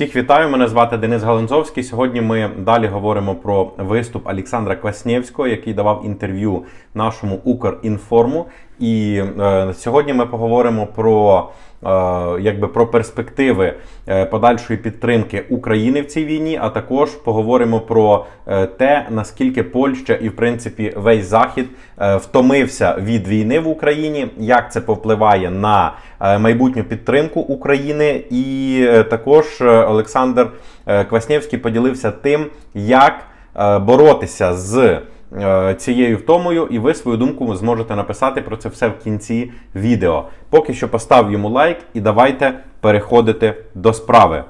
Всіх вітаю, мене звати Денис Галанзовський. Сьогодні ми далі говоримо про виступ Олександра Кваснєвського, який давав інтерв'ю нашому Укрінформу. І е, сьогодні ми поговоримо про, е, якби, про перспективи е, подальшої підтримки України в цій війні, а також поговоримо про е, те, наскільки Польща і, в принципі, весь Захід е, втомився від війни в Україні, як це повпливає на майбутню підтримку України. І також Олександр Кваснєвський поділився тим, як боротися з цією втомою, і ви свою думку зможете написати про це все в кінці відео. Поки що постав йому лайк і давайте переходити до справи.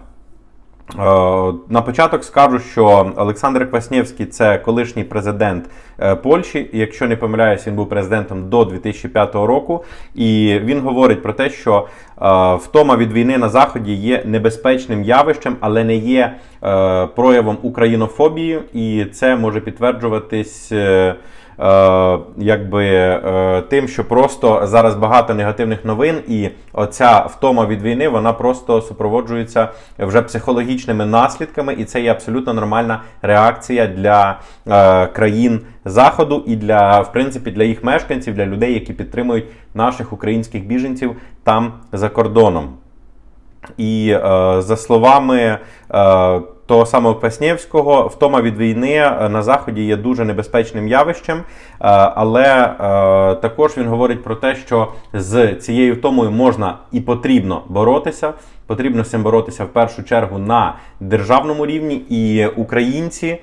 Е, На початок скажу, що Олександр Кваснєвський це колишній президент е, Польщі. Якщо не помиляюсь, він був президентом до 2005 року. І він говорить про те, що е, втома від війни на заході є небезпечним явищем, але не є проявом українофобії, і це може підтверджуватись. Е, якби е, тим, що просто зараз багато негативних новин, і оця втома від війни вона просто супроводжується вже психологічними наслідками, і це є абсолютно нормальна реакція для е, країн заходу і для в принципі для їх мешканців, для людей, які підтримують наших українських біженців там за кордоном. І е, за словами е, того самого Кваснєвського, втома від війни е, на заході є дуже небезпечним явищем, е, але е, також він говорить про те, що з цією втомою можна і потрібно боротися. Потрібно з цим боротися в першу чергу на державному рівні, і українці, е,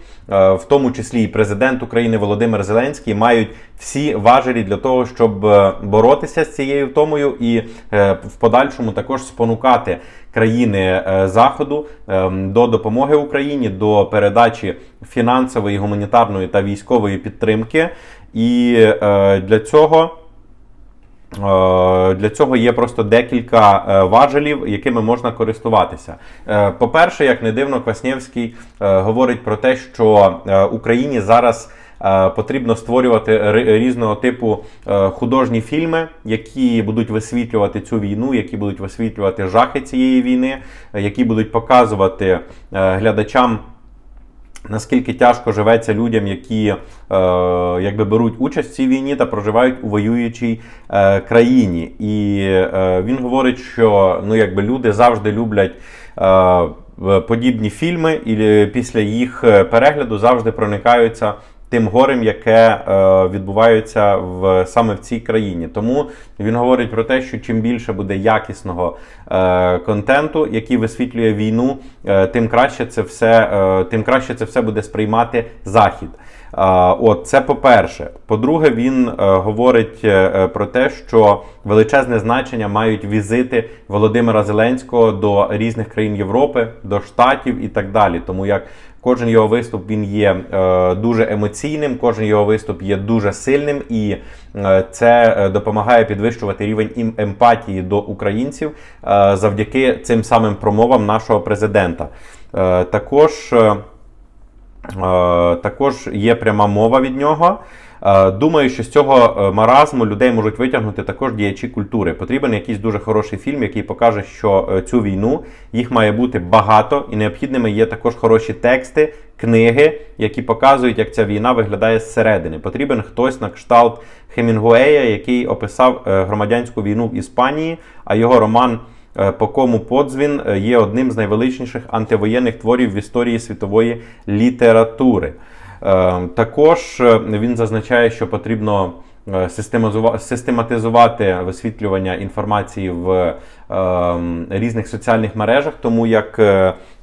в тому числі і президент України Володимир Зеленський, мають всі важелі для того, щоб е, боротися з цією втомою і е, в подальшому також спонукати країни заходу е, до допомоги Україні, до передачі фінансової, гуманітарної та військової підтримки. І для цього. Е, Для цього є просто декілька е, важелів, якими можна користуватися. Е, По-перше, як не дивно, Кваснєвський говорить про те, що Україні зараз потрібно створювати різного типу художні фільми, які будуть висвітлювати цю війну, які будуть висвітлювати жахи цієї війни, які будуть показувати глядачам. Наскільки тяжко живеться людям, які е, якби беруть участь в цій війні та проживають у воюючій е, країні. І е, він говорить, що ну, якби люди завжди люблять е, подібні фільми, і е, після їх е, перегляду завжди проникаються тим горем, яке е, відбувається в саме в цій країні. Тому він говорить про те, що чим більше буде якісного е, контенту, який висвітлює війну, е, тим краще це все, тим краще це все буде сприймати захід. От це по-перше. По-друге, він говорить про те, що величезне значення мають візити Володимира Зеленського до різних країн Європи, до Штатів і так далі. Тому як кожен його виступ він є е, дуже емоційним, кожен його виступ є дуже сильним, і е, це е, допомагає підвищувати рівень ім- емпатії до українців завдяки цим самим промовам нашого президента. Також. Також є пряма мова від нього. Е, Думаю, що з цього е, маразму людей можуть витягнути також діячі культури. Потрібен якийсь дуже хороший фільм, який покаже, що е, цю війну їх має бути багато, і необхідними є також хороші тексти, книги, які показують, як ця війна виглядає зсередини. Потрібен хтось на кшталт Хемінгуея, який описав громадянську війну в Іспанії, а його роман. По кому подзвін є одним з найвеличніших антивоєнних творів в історії світової літератури. Е, Також е, він зазначає, що потрібно е, систематизувати висвітлювання інформації в е, різних соціальних мережах, тому як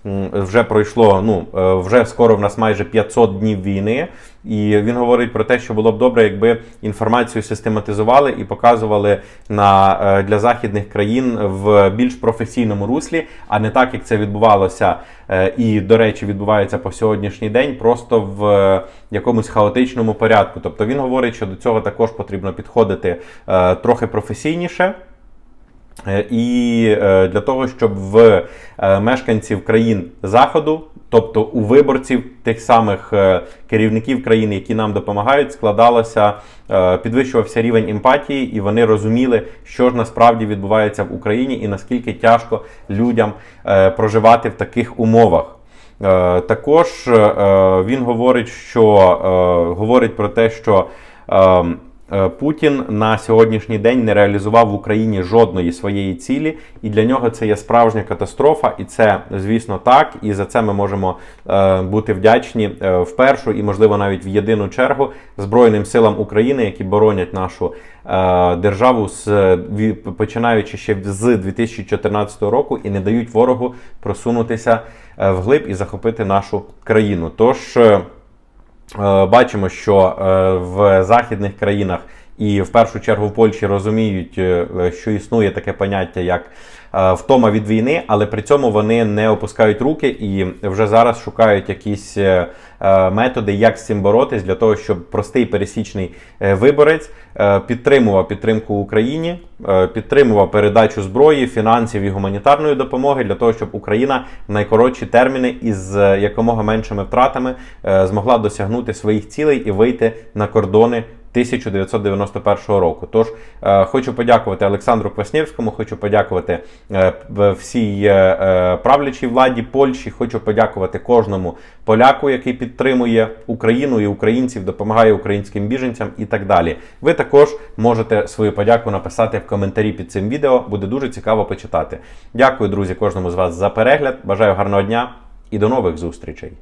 вже пройшло, ну е, вже скоро в нас майже 500 днів війни, і він говорить про те, що було б добре, якби інформацію систематизували і показували на е, для західних країн в більш професійному руслі, а не так, як це відбувалося е, і, до речі, відбувається по сьогоднішній день, просто в якомусь хаотичному порядку. Тобто він говорить, що до цього також потрібно підходити трохи професійніше. Е, І е, для того, щоб в е, мешканців країн Заходу, тобто у виборців тих самих керівників країн, які нам допомагають, складалося, підвищувався рівень емпатії, і вони розуміли, що ж насправді відбувається в Україні і наскільки тяжко людям проживати в таких умовах. Також він говорить, що говорить про те, що е, е, Путін на сьогоднішній день не реалізував в Україні жодної своєї цілі, і для нього це є справжня катастрофа, і це, звісно, так. І за це ми можемо е, бути вдячні е, в першу і, можливо, навіть в єдину чергу Збройним силам України, які боронять нашу е, державу з починаючи ще з 2014 року і не дають ворогу просунутися е, вглиб і захопити нашу країну. Тож. Е, Бачимо, що е, в західних країнах і в першу чергу в Польщі розуміють, е, що існує таке поняття як втома від війни, але при цьому вони не опускають руки і вже зараз шукають якісь е, е, методи, як з цим боротись, для того, щоб простий пересічний е, виборець е, підтримував підтримку Україні, е, підтримував передачу зброї, фінансів і гуманітарної допомоги для того, щоб Україна в найкоротші терміни із е, якомога меншими втратами е, змогла досягнути своїх цілей і вийти на кордони 1991 року. Тож е, хочу подякувати Олександру Кваснєвському, хочу подякувати е, всій е, правлячій владі Польщі. Хочу подякувати кожному поляку, який підтримує Україну і українців, допомагає українським біженцям і так далі. Ви також можете свою подяку написати в коментарі під цим відео. Буде дуже цікаво почитати. Дякую, друзі, кожному з вас за перегляд. Бажаю гарного дня і до нових зустрічей.